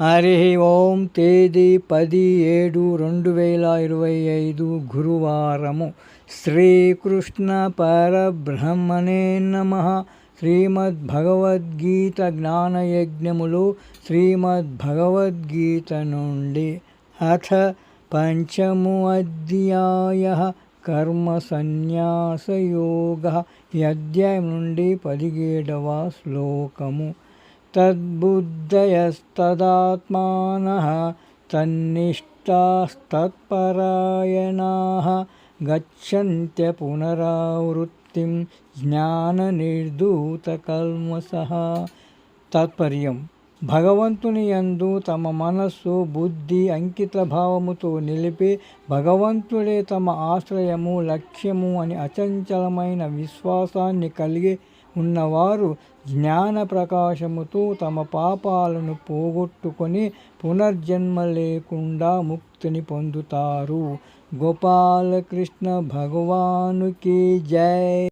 హరి ఓం తేదీ పది ఏడు రెండు వేల ఇరవై ఐదు గురువారము. శ్రీకృష్ణ పరబ్రహ్మణే నమ. శ్రీమద్భగవద్గీత జ్ఞానయజ్ఞములు శ్రీమద్భగవద్గీత నుండి అథ పంచము అధ్యాయ కర్మ సన్యాసయోగ. ఈ అధ్యాయం నుండి పదిహేడవ శ్లోకము. तद्बुद्धयस्तदात्मानः तन्निष्ठास्तत्परायणाः गच्छन्त्य पुनरावृत्तिं ज्ञाननिर्धूतकल्मषः तात्पर्यम् భగవంతుని యందు తమ మనస్సు బుద్ధి అంకిత భావముతో నిలిపి భగవంతుడే తమ ఆశ్రయము లక్ష్యము అని అచంచలమైన విశ్వాసాన్ని కలిగి ఉన్నవారు జ్ఞాన ప్రకాశముతో తమ పాపాలను పోగొట్టుకొని పునర్జన్మ లేకుండా ముక్తిని పొందుతారు. గోపాలకృష్ణ భగవానుకి జై.